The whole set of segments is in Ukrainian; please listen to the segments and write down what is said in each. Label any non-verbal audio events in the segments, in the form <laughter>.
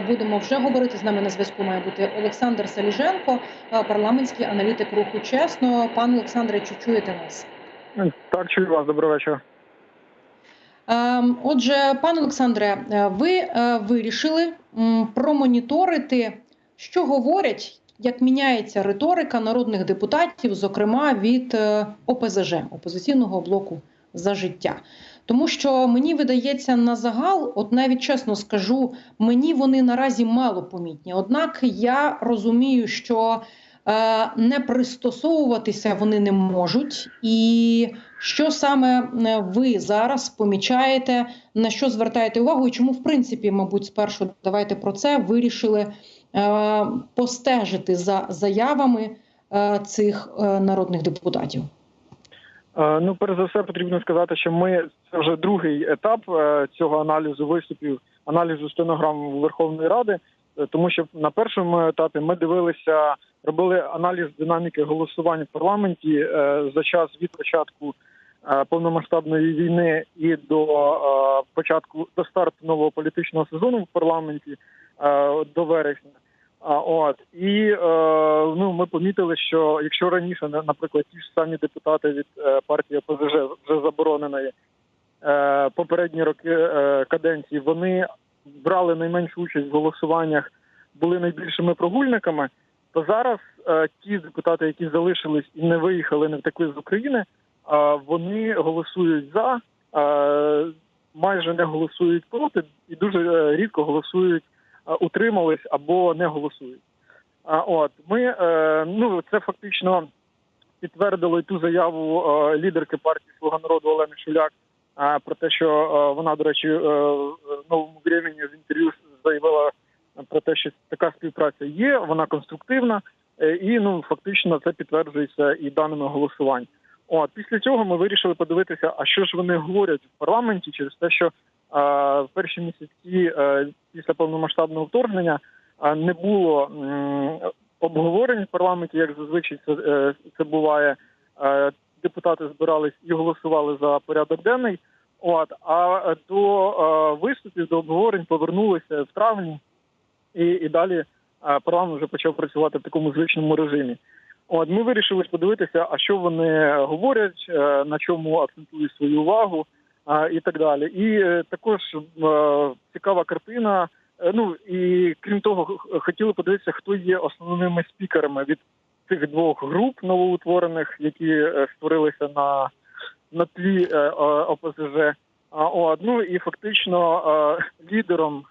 будемо вже говорити. З нами на зв'язку має бути Олександр Саліженко, е, парламентський аналітик руху чесно. Пане Олександре, чи чуєте нас? Так, чую вас, добрий вечір. Ем, Отже, пане Олександре, е, ви е, вирішили промоніторити, що говорять, як міняється риторика народних депутатів, зокрема від ОПЗЖ опозиційного блоку за життя. Тому що мені видається на загал, от навіть чесно скажу, мені вони наразі мало помітні. Однак я розумію, що е, не пристосовуватися вони не можуть. І що саме е, ви зараз помічаєте, на що звертаєте увагу, і чому, в принципі, мабуть, спершу давайте про це вирішили е, постежити за заявами е, цих е, народних депутатів? Е, Ну, перш за все, потрібно сказати, що ми це вже другий етап е, цього аналізу виступів, аналізу стенограм Верховної Ради, е, тому що на першому етапі ми дивилися, робили аналіз динаміки голосувань в парламенті за час від початку повномасштабної війни і до початку до старту нового політичного сезону в парламенті до вересня. А от. І е, ну ми помітили, що якщо раніше, на- наприклад, ті ж самі депутати від е, партії ОПЗЖ вже забороненої е, попередні роки е, каденції, вони брали найменшу участь в голосуваннях, були найбільшими прогульниками, то зараз е, ті депутати, які залишились і не виїхали, не втекли з України, е, вони голосують за, е, майже не голосують проти, і дуже е, рідко голосують утримались або не голосують. А от ми е, ну це фактично підтвердило й ту заяву е, лідерки партії Слуга народу Олени Шуляк е, про те, що е, вона, до речі, е, в новому времені в інтерв'ю заявила про те, що така співпраця є, вона конструктивна, е, і ну фактично це підтверджується і даними голосувань. От після цього ми вирішили подивитися, а що ж вони говорять в парламенті через те, що е, в перші місяці е, після повномасштабного вторгнення не було обговорень в парламенті, як зазвичай це, е, це буває. Депутати збирались і голосували за порядок денний. От а до е, виступів до обговорень повернулися в травні, і, і далі парламент вже почав працювати в такому звичному режимі. От ми вирішили подивитися, а що вони говорять, на чому акцентують свою увагу і так далі. І е, також е, цікава картина. Е, Ну і крім того, хотіли подивитися, хто є основними спікерами від цих двох груп новоутворених, які створилися на, на тлі ОПЗЖ. А, от, ну і фактично лідером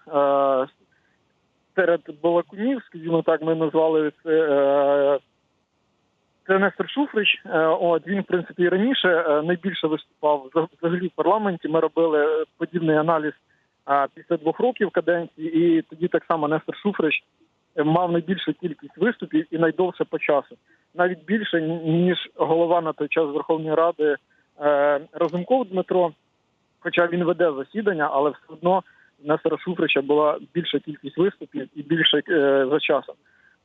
серед балакунів, скажімо так, ми назвали це. Це Нестор Шуфрич. Е, От він, в принципі, раніше е, найбільше виступав за- взагалі в парламенті. Ми робили е, подібний аналіз після двох років каденції, і тоді так само Нестор Шуфрич мав найбільшу кількість виступів і найдовше по часу, навіть більше ніж голова на той час Верховної Ради Разумков Дмитро. Хоча він веде засідання, але все одно Нестора Шуфрича була більша кількість виступів і більше за часом.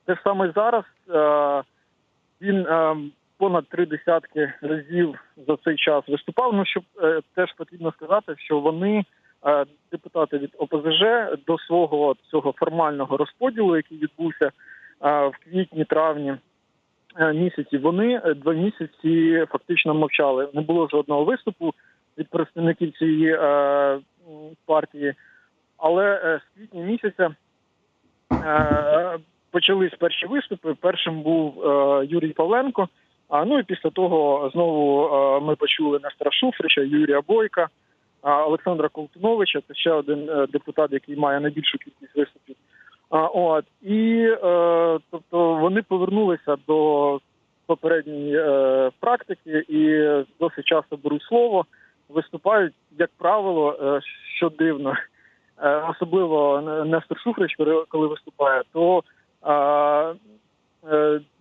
Те саме зараз. Він е, понад три десятки разів за цей час виступав. Ну щоб е, теж потрібно сказати, що вони, е, депутати від ОПЗЖ, до свого цього формального розподілу, який відбувся в квітні-травні місяці, вони два місяці фактично мовчали. Не було жодного виступу від представників цієї партії. Але з квітня місяця почались перші виступи. Першим був е, Юрій Павленко. А ну і після того знову е, ми почули Нестора Шуфрича, Юрія Бойка, а, Олександра Колтуновича. Це ще один е, депутат, який має найбільшу кількість виступів. А, от і е, тобто вони повернулися до попередньої е, практики і досить часто беруть слово, виступають, як правило, е, що дивно, е, особливо Нестор Шуфрич, коли- виступає, то е,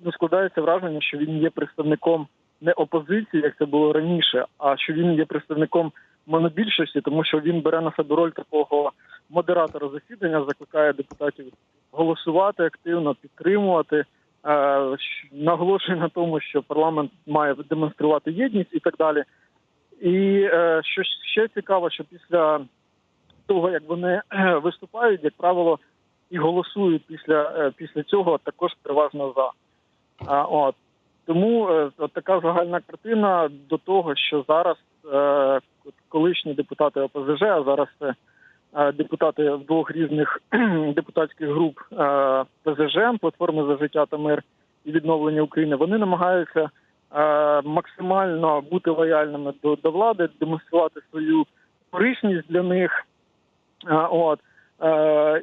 ну, складається враження, що він є представником не опозиції, як це було раніше, а що він є представником монобільшості, тому що він бере на себе роль такого модератора засідання, закликає депутатів голосувати активно, підтримувати, е, наголошує на тому, що парламент має демонструвати єдність і так далі. І е, що ще цікаво, що після того, як вони е, виступають, як правило, і голосують після, е, після цього також переважно за. А, от. Тому е, от така загальна картина до того, що зараз е, колишні депутати ОПЗЖ, а зараз це е, депутати в двох різних <clears throat> депутатських груп е, ПЗЖ, платформи за життя та мир і відновлення України, вони намагаються максимально бути лояльними до, до влади, демонструвати свою корисність для них. От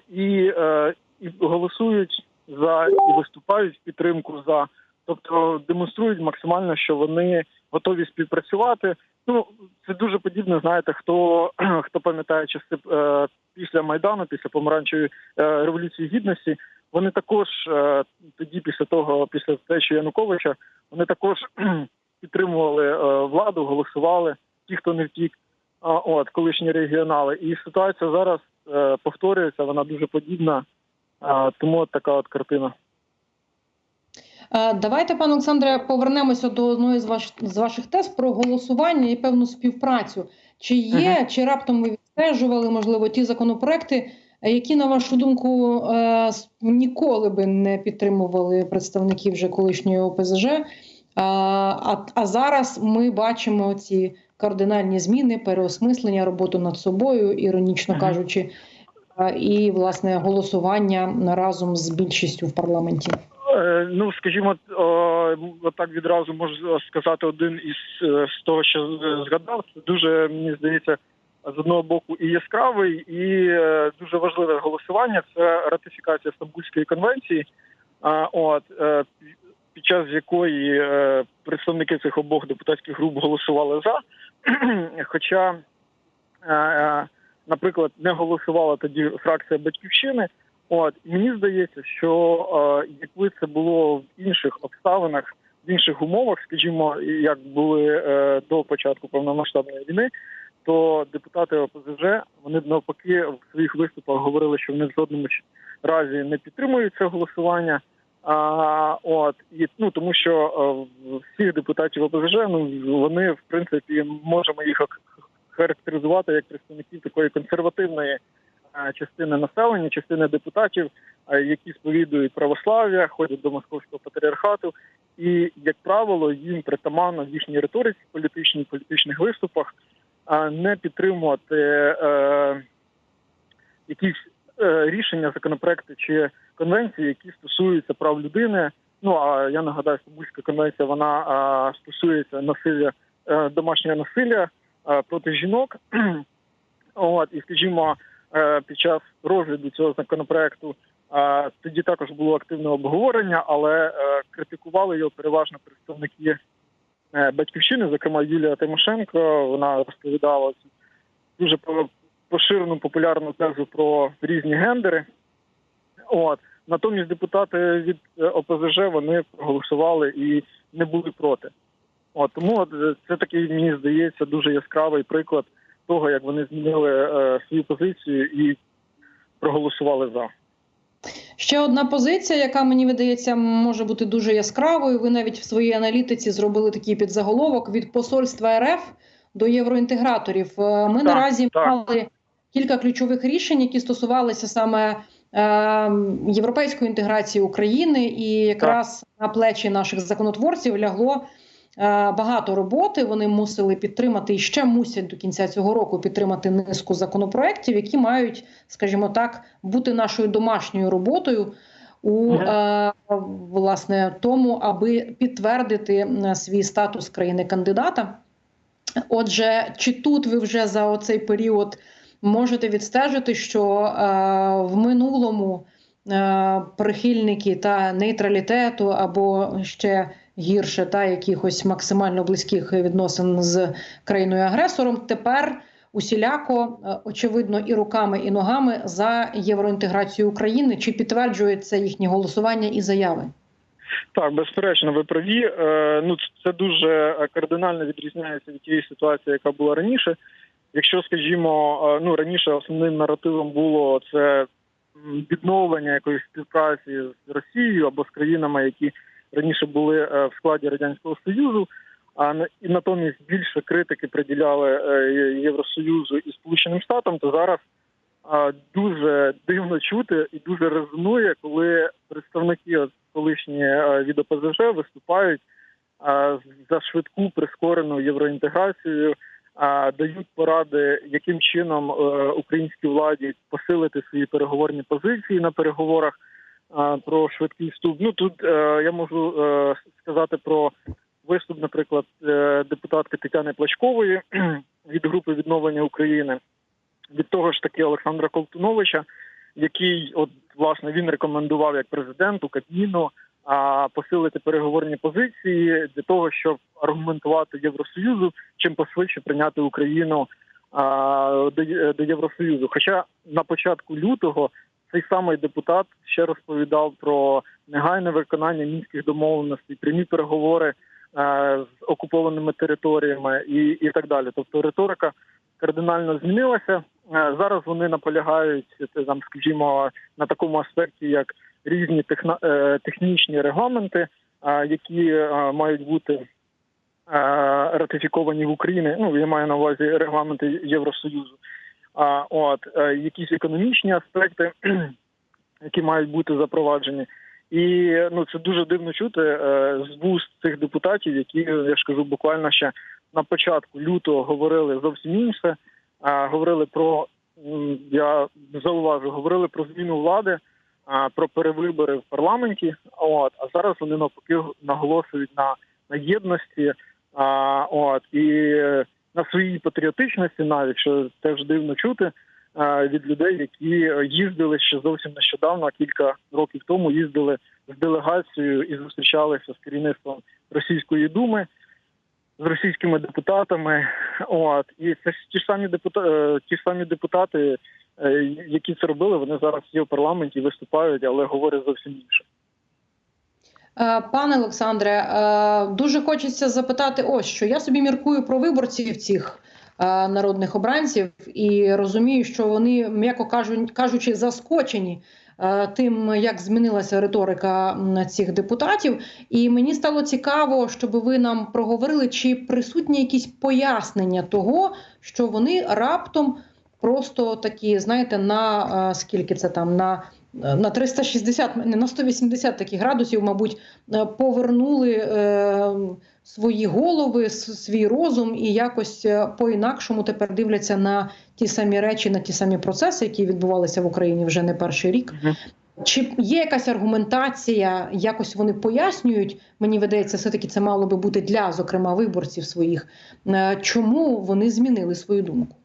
і, е, і голосують за і виступають в підтримку за, тобто демонструють максимально, що вони готові співпрацювати. Ну це дуже подібно. Знаєте, хто <clears throat> хто пам'ятає часи е, після майдану, після помаранчевої е, революції гідності. Вони також е, тоді, після того, після втечі Януковича, вони також <clears throat> підтримували е, владу, голосували ті, хто не втік. От колишні регіонали, і ситуація зараз е, повторюється, вона дуже подібна. Тому от така от картина. Е, Давайте, пане Олександре, повернемося до одної з, ваш, з ваших тез про голосування і певну співпрацю. Чи є, Мгм. чи раптом ви відстежували, можливо, ті законопроекти, е, які, на вашу думку, е, ніколи би не підтримували представників вже колишньої ОПЗЖ? А, а зараз ми бачимо ці кардинальні зміни, переосмислення, роботу над собою, іронічно кажучи, і власне голосування разом з більшістю в парламенті. Е, ну, скажімо, о, отак відразу можу сказати один із е, з того, що згадав. Це дуже мені здається з одного боку і яскравий, і е, дуже важливе голосування. Це ратифікація Стамбульської конвенції. А, от під час якої представники цих обох депутатських груп голосували за. <clears throat> Хоча, е, е, наприклад, не голосувала тоді фракція батьківщини. От мені здається, що е, якби це було в інших обставинах, в інших умовах, скажімо, як були до початку повномасштабної війни, то депутати ОПЗЖ вони б навпаки в своїх виступах говорили, що вони в жодному разі не підтримують це голосування. А, от і ну тому, що е, всіх депутатів ОПЗЖ, ну вони в принципі можемо їх характеризувати як представників такої консервативної е, частини населення, частини депутатів, е, які сповідують православ'я, ходять до московського патріархату, і як правило, їм притаманно в їхній риториці, політичній політичних виступах е, не підтримувати е, якісь рішення, законопроекти чи конвенції, які стосуються прав людини. Ну а я нагадаю, Стамбульська конвенція вона е, стосується насилля е, домашнього насилля е, проти жінок. <clears throat> От і скажімо, е, під час розгляду цього законопроекту е, тоді також було активне обговорення, але е, критикували його переважно представники е, батьківщини, зокрема Юлія Тимошенко. Вона розповідала дуже поширену популярну тезу про різні гендери. От натомість депутати від е, ОПЗЖ вони проголосували і не були проти. От тому от, е, це такий, мені здається, дуже яскравий приклад того, як вони змінили е, свою позицію і проголосували за. Ще одна позиція, яка мені видається може бути дуже яскравою. Ви навіть в своїй аналітиці зробили такий підзаголовок від посольства РФ до євроінтеграторів. Е, Ми Так, наразі так. мали кілька ключових рішень, які стосувалися саме е, європейської інтеграції України, і якраз на плечі наших законотворців лягло. е, Багато роботи вони мусили підтримати і ще мусять до кінця цього року підтримати низку законопроєктів, які мають, скажімо так, бути нашою домашньою роботою у е, власне тому, аби підтвердити свій статус країни-кандидата. Отже, чи тут ви вже за оцей період можете відстежити, що е, в минулому е, прихильники та нейтралітету або ще гірше та якихось максимально близьких відносин з країною агресором тепер усіляко е, очевидно і руками, і ногами за євроінтеграцію України. Чи підтверджує це їхнє голосування і заяви? Так, безперечно, ви праві. Ну це дуже кардинально відрізняється від тієї ситуації, яка була раніше. Якщо, скажімо, е, ну раніше основним наративом було це відновлення якоїсь співпраці з Росією або з країнами, які раніше були е, в складі радянського союзу. А і натомість більше критики приділяли е, Євросоюзу і Сполученим Штатам, то зараз дуже дивно чути і дуже резонує, коли представники колишні від ОПЗЖ виступають за швидку прискорену євроінтеграцію, дають поради, яким чином е, українській владі посилити свої переговорні позиції на переговорах про швидкий вступ. Ну тут е, я можу е, сказати про виступ, наприклад, депутатки Тетяни Плачкової <clears throat> від групи відновлення України, від того ж таки Олександра Колтуновича, який, от власне, він рекомендував як президенту Кабміну а, посилити переговорні позиції для того, щоб аргументувати Євросоюзу, чим пошвидше прийняти Україну до, Євросоюзу. Хоча на початку лютого цей самий депутат ще розповідав про негайне виконання мінських домовленостей, прямі переговори з окупованими територіями і, і так далі. Тобто риторика кардинально змінилася. Зараз вони наполягають це, там, скажімо, на такому аспекті, як різні техна, е, технічні регламенти, е, які е, мають бути ратифіковані в Україні. Ну я маю на увазі регламенти Євросоюзу. А от якісь економічні аспекти, <clears throat> які мають бути запроваджені. І ну це дуже дивно чути з вуст цих депутатів, які я ж кажу, буквально ще на початку лютого говорили зовсім інше. Говорили про я зауважу, говорили про зміну влади, про перевибори в парламенті. От а зараз вони навпаки наголошують на, на єдності. А, от і е, на своїй патріотичності, навіть що теж дивно чути е, від людей, які е, їздили ще зовсім нещодавно, кілька років тому їздили з делегацією і зустрічалися з керівництвом російської думи. З російськими депутатами, от і це ж ті ж самі депутати, ті ж самі депутати, е, які це робили, вони зараз є в парламенті, виступають, але говорять зовсім інше. Е, Пане Олександре, е, дуже хочеться запитати, ось що я собі міркую про виборців цих е, народних обранців і розумію, що вони, м'яко кажучи, заскочені е, тим, як змінилася риторика цих депутатів. І мені стало цікаво, щоб ви нам проговорили, чи присутні якісь пояснення того, що вони раптом просто такі, знаєте, на е, скільки це там на на 360, не на 180 таких градусів, мабуть, е, повернули е, свої голови, свій розум і якось е, по-інакшому тепер дивляться на ті самі речі, на ті самі процеси, які відбувалися в Україні вже не перший рік. Чи є якась аргументація, якось вони пояснюють? Мені видається, все таки це мало би бути для, зокрема, виборців своїх. е, Чому вони змінили свою думку?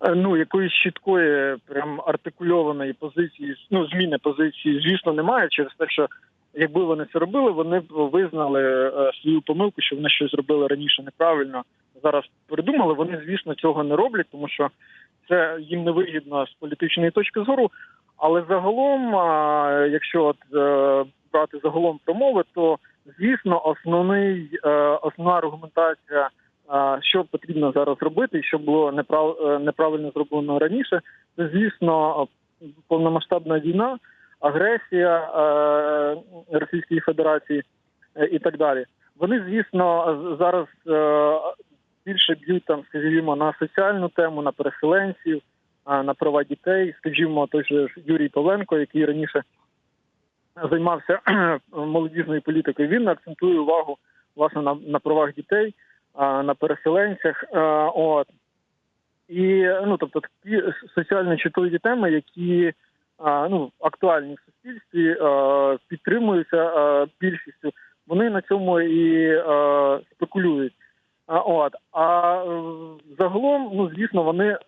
Е, Ну, якоїсь чіткої, прям артикульованої позиції, ну зміни позиції, звісно, немає через те, що якби вони це робили, вони б визнали е, свою помилку, що вони щось зробили раніше неправильно. Зараз придумали. Вони, звісно, цього не роблять, тому що це їм не вигідно з політичної точки зору. Але загалом, якщо от е, брати загалом промови, то звісно, основний основна аргументація що потрібно зараз робити, що було неправ... е, неправильно зроблено раніше. Це звісно повномасштабна війна, агресія е, Російської Федерації е, і так далі. Вони, звісно, зараз більше б'ють там, скажімо, на соціальну тему, на переселенців, на права дітей. Скажімо, той же Юрій Павленко, який раніше займався <clears throat> молодіжною політикою. Він акцентує увагу власне на, на правах дітей на переселенцях. От і ну тобто такі соціально чутливі теми, які ну актуальні в суспільстві, підтримуються більшістю. Вони на цьому і спекулюють. От а загалом, ну звісно, вони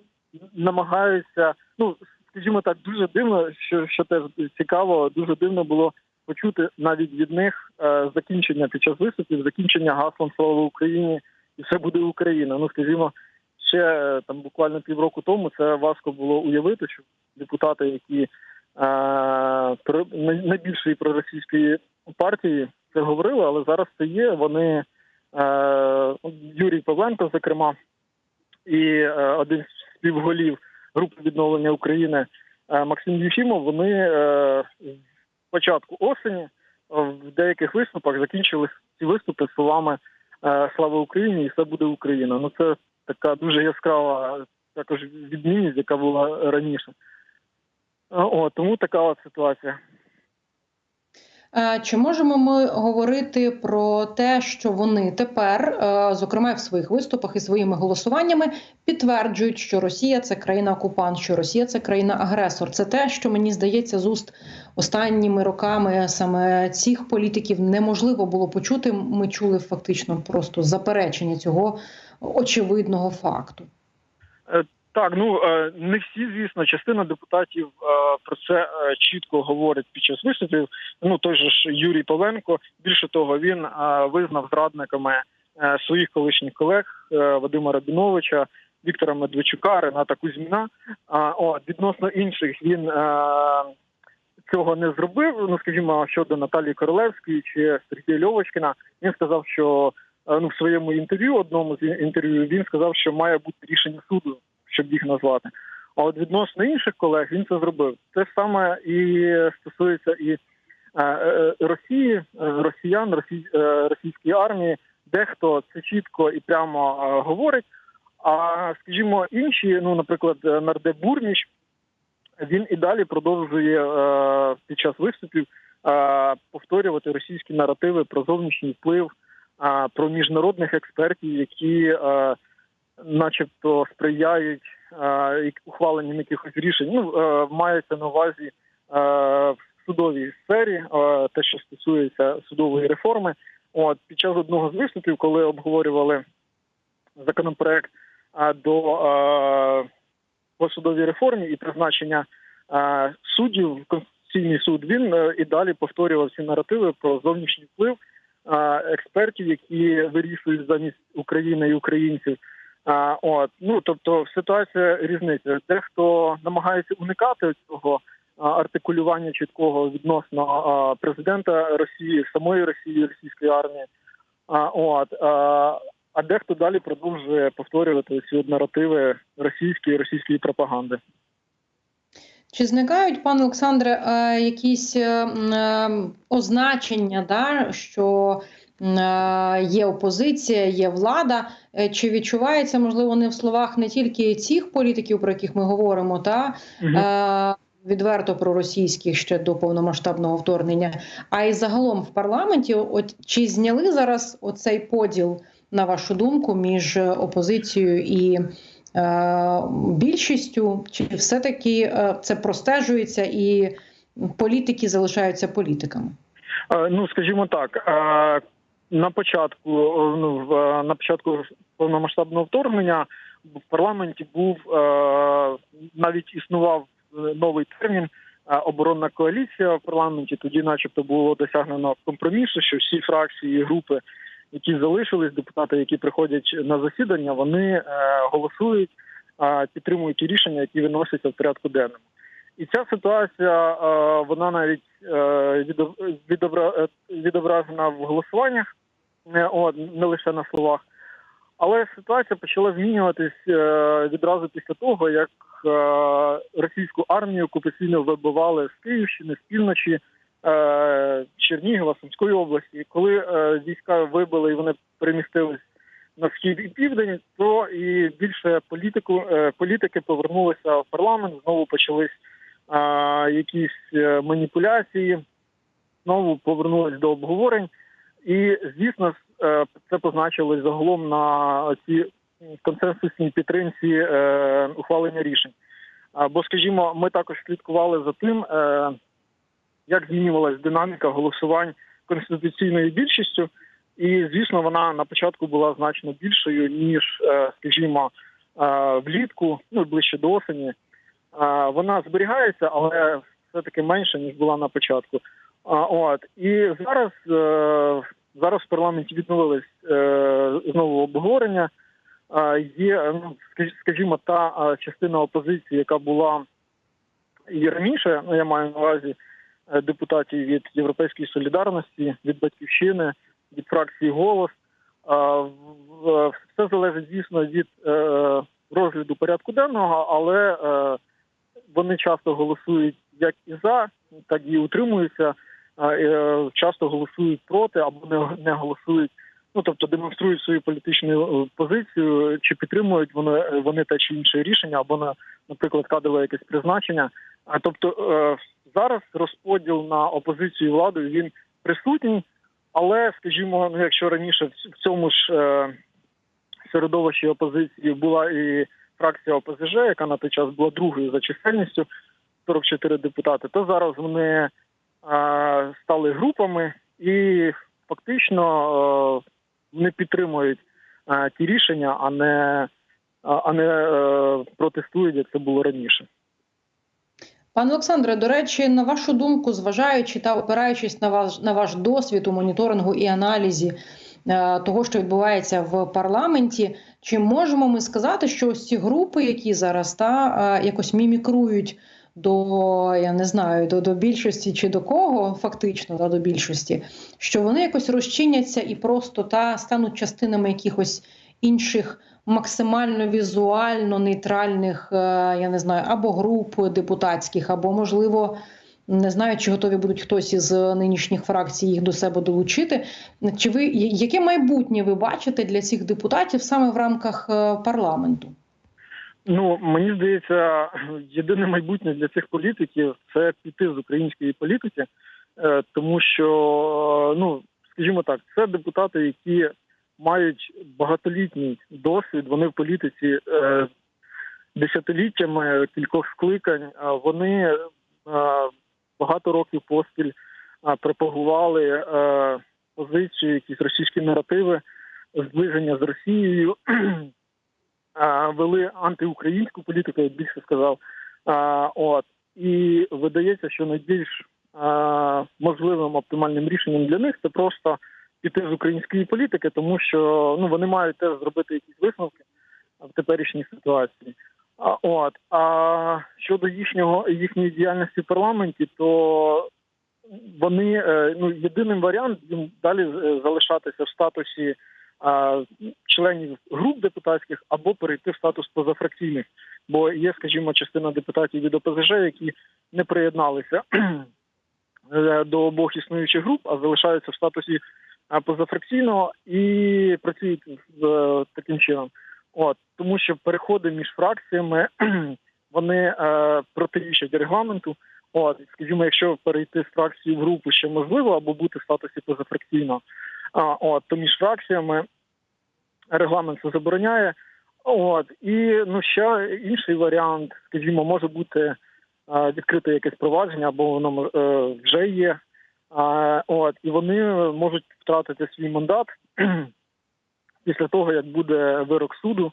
намагаються. Ну скажімо так, дуже дивно, що що теж цікаво, дуже дивно було почути навіть від них е, закінчення під час виступів, закінчення гаслом Слава Україні і все буде Україна. Ну скажімо, ще е, там буквально півроку тому це важко було уявити, що депутати, які е, найбільшої проросійської партії це говорили, але зараз це є. Вони е, Юрій Павленко, зокрема, і е, один з співголів групи відновлення України е, Максим Єфімов, вони е, з початку осені в деяких виступах закінчили ці виступи словами Слава Україні і все буде Україна. Ну це така дуже яскрава також відмінність, яка була раніше. О, тому така от ситуація. Е, Чи можемо ми говорити про те, що вони тепер, е, зокрема в своїх виступах і своїми голосуваннями, підтверджують, що Росія це країна-окупант, що Росія це країна-агресор? Це те, що мені здається, з уст останніми роками саме цих політиків неможливо було почути. Ми чули фактично просто заперечення цього очевидного факту. Так, ну е, не всі, звісно, частина депутатів е, про це е, чітко говорить під час виступів. Ну той же ж Юрій Павленко. Більше того, він визнав зрадниками своїх колишніх колег Вадима Рабіновича, Віктора Медведчука, Рената Кузьміна. О відносно інших він цього не зробив. Ну скажімо, щодо Наталії Королевської чи Сергія Льовочкіна, він сказав, що ну в своєму інтерв'ю, одному з інтерв'ю, він сказав, що має бути рішення суду щоб їх назвати. А от відносно інших колег він це зробив. Те ж саме і стосується і е, е, Росії, е, росіян, росій, російської армії. Дехто це чітко і прямо говорить. А скажімо, інші, ну, наприклад, е, нардеп Бурміч, він і далі продовжує під час виступів повторювати російські наративи про зовнішній вплив, про міжнародних експертів, які начебто сприяють е, ухваленням якихось рішень. Ну, е, мається на увазі е, в судовій сфері, те, що стосується судової реформи. От під час одного з виступів, коли обговорювали законопроект до по судовій реформі і призначення суддів в Конституційний суд, він і далі повторював ці наративи про зовнішній вплив експертів, які вирішують замість України і українців. А, от ну тобто ситуація різниця. Дехто намагається уникати цього артикулювання чіткого відносно президента Росії, самої Росії, російської армії. А, от а, дехто далі продовжує повторювати ці наративи російської російської пропаганди. Чи зникають, пане Олександре, е, якісь е, е, означення, да, що є опозиція, є влада? Е, Чи відчувається, можливо, не в словах не тільки цих політиків, про яких ми говоримо, та е, відверто проросійських ще до повномасштабного вторгнення, а й загалом в парламенті? От чи зняли зараз оцей поділ, на вашу думку, між опозицією і е, більшістю, чи все-таки е, це простежується і політики залишаються політиками? Е, Ну, скажімо так, е, на початку, е, ну, е, на початку повномасштабного вторгнення в парламенті був е, навіть існував новий термін оборонна коаліція в парламенті. Тоді, начебто, було досягнено компромісу, що всі фракції і групи, які залишились, депутати, які приходять на засідання, вони голосують, підтримують ті рішення, які виносяться в порядку денному. І ця ситуація вона навіть відоб- відобра- відображена в голосуваннях, не, от, не лише на словах. Але ситуація почала змінюватись е, відразу після того, як е, російську армію окупаційно вибивали з Київщини, з півночі, е, Чернігова, Сумської області. Коли війська вибили і вони перемістились на схід і південь, то і більше політику політики повернулися в парламент. Знову почались якісь маніпуляції, знову повернулись до обговорень. І звісно, е, це позначилось загалом на цій консенсусній підтримці е, ухвалення рішень. А, Бо, скажімо, ми також слідкували за тим, е, як змінювалась динаміка голосувань конституційною більшістю. І, звісно, вона на початку була значно більшою, ніж, е, скажімо, е, влітку, ну ближче до осені. Е, Вона зберігається, але все-таки менше, ніж була на початку. От і зараз е, зараз в парламенті відновились е, знову обговорення. Є ну скажімо, та частина опозиції, яка була і раніше, ну я маю на увазі е, депутатів від Європейської солідарності, від батьківщини, від фракції голос. В- Все залежить, звісно, від розгляду порядку денного, але вони часто голосують як і за, так і утримуються. Е, е, Часто голосують проти або не, голосують ну тобто демонструють свою політичну е, позицію, чи підтримують вони, вони те чи інше рішення, або на, наприклад, кадрове якесь призначення. А тобто е, зараз розподіл на опозицію і владу він присутній, але, скажімо, ну якщо раніше в цьому ж е, середовищі опозиції була і фракція ОПЗЖ, яка на той час була другою за чисельністю, 44 депутати, то зараз вони е, стали групами і фактично е, вони підтримують е, ті рішення, а не, а не е, протестують, як це було раніше. Пане Олександре, до речі, на вашу думку, зважаючи та опираючись на ваш на ваш досвід у моніторингу і аналізі е, того, що відбувається в парламенті, чи можемо ми сказати, що ось ці групи, які зараз та якось мімікрують до я не знаю, до, до більшості чи до кого, фактично та до більшості, що вони якось розчиняться і просто та стануть частинами якихось інших максимально візуально нейтральних, е, я не знаю, або груп депутатських, або можливо. Не знаю, чи готові будуть хтось із нинішніх фракцій їх до себе долучити. Чи ви яке майбутнє ви бачите для цих депутатів саме в рамках е, парламенту? Ну мені здається, <clears throat> єдине майбутнє для цих політиків це піти з української політики, е, тому що ну скажімо так, це депутати, які мають багатолітній досвід. Вони в політиці е, десятиліттями кількох скликань. Вони е, багато років поспіль е, пропагували е, позиції, якісь російські наративи, зближення з Росією. <clears throat> Вели антиукраїнську політику, я більше сказав. От і видається, що найбільш можливим оптимальним рішенням для них це просто піти з української політики, тому що ну вони мають теж зробити якісь висновки в теперішній ситуації. А от а щодо їхнього їхньої діяльності в парламенті, то вони е, ну єдиним варіант їм далі е, залишатися в статусі членів груп депутатських або перейти в статус позафракційних, бо є, скажімо, частина депутатів від ОПЗЖ, які не приєдналися е, <clears throat> до обох існуючих груп, а залишаються в статусі позафракційного і працюють з таким чином. От тому, що переходи між фракціями <clears throat> вони е, протирічать регламенту. От, скажімо, якщо перейти з фракції в групу ще можливо, або бути в статусі позафракційного, а, от, то між фракціями регламент це забороняє. От, і ну ще інший варіант, скажімо, може бути відкрите якесь провадження, або воно е, вже є. От, і вони можуть втратити свій мандат <clears throat> після того, як буде вирок суду,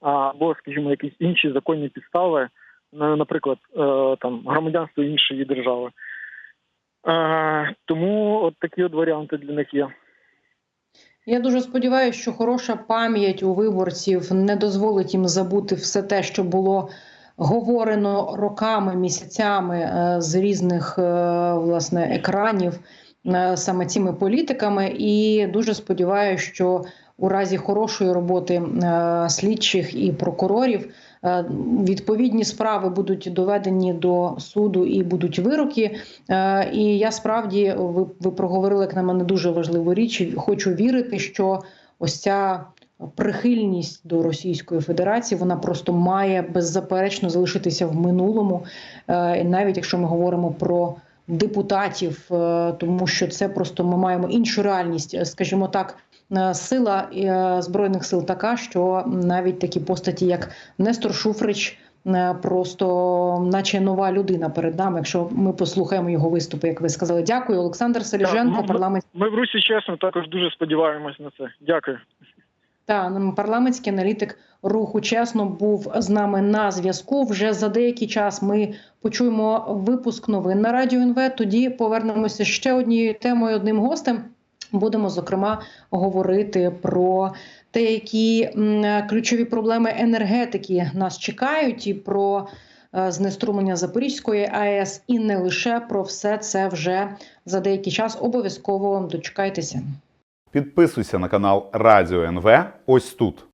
або, скажімо, якісь інші законні підстави, наприклад, е, там громадянство іншої держави. Е, Тому от такі от варіанти для них є. Я дуже сподіваюся, що хороша пам'ять у виборців не дозволить їм забути все те, що було говорено роками, місяцями е, з різних власне екранів саме цими політиками. І дуже сподіваюся, що у разі хорошої роботи слідчих і прокурорів відповідні справи будуть доведені до суду і будуть вироки. Е, І я справді ви, ви проговорили як на мене дуже важливу річ. Хочу вірити, що ось ця прихильність до Російської Федерації вона просто має беззаперечно залишитися в минулому, Е, навіть якщо ми говоримо про депутатів, е, тому що це просто ми маємо іншу реальність, Е, скажімо так. Е, Сила е, збройних сил така, що навіть такі постаті, як Нестор Шуфрич, е, просто наче нова людина перед нами. Якщо ми послухаємо його виступи, як ви сказали, дякую, Олександр Селіженко, Так, ну, парламент. Ми в Русі чесно також дуже сподіваємось на це. Дякую. Та парламентський аналітик руху чесно був з нами на зв'язку. Вже за деякий час ми почуємо випуск новин на радіо НВ. Тоді повернемося ще однією темою, одним гостем. Будемо зокрема говорити про те, які ключові проблеми енергетики нас чекають, і про е, знеструмлення Запорізької АЕС, і не лише про все це вже за деякий час. Обов'язково дочекайтеся. Підписуйся на канал Радіо НВ ось тут.